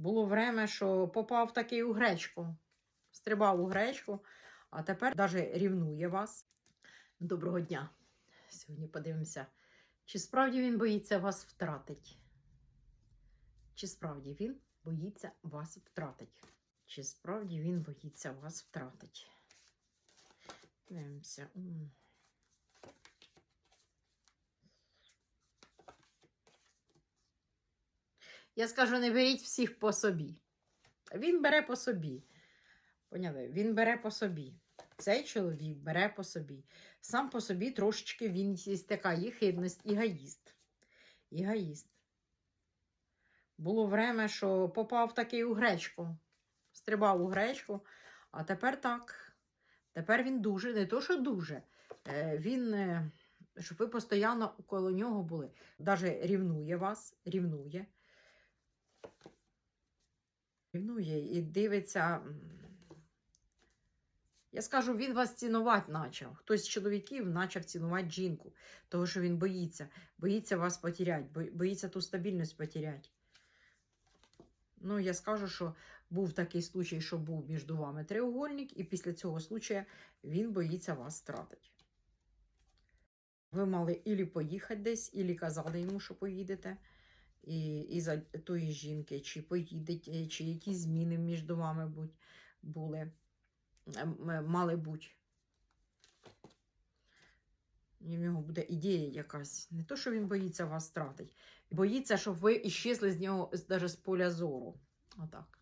Було время, що попав такий у гречку. Стрибав у гречку, а тепер навіть рівнує вас. Доброго дня. Сьогодні подивимося, чи справді він боїться вас втратити. Чи справді він боїться вас втратити? Чи справді він боїться вас втратити? Дивимося. Я скажу, не беріть всіх по собі. Він бере по собі. Поняли? Він бере по собі. Цей чоловік бере по собі. Сам по собі трошечки він є така єхидність, егоїст. Егоїст. Було время, що попав такий у гречку. Стрибав у гречку, а тепер так. Тепер він дуже, не то, що дуже. е, Він, е, щоб ви постійно коло нього були. Навіть рівнує вас, рівнує. Рівнує і дивиться. Я скажу, він вас цінувати почав. Хтось з чоловіків почав цінувати жінку, тому що він боїться, боїться вас потеряти, боїться ту стабільність потеряти. Ну, я скажу, що був такий случай, що був між вами треугольник, і після цього случая він боїться вас втратити. Ви мали ілі поїхати десь, ілі казали йому, що поїдете. І, і за тої жінки, чи поїдете, чи якісь зміни між вами будь, були, ем, мали бути. В нього буде ідея якась. Не то, що він боїться вас втратить, Боїться, щоб ви іщезли з нього навіть з поля зору. Отак.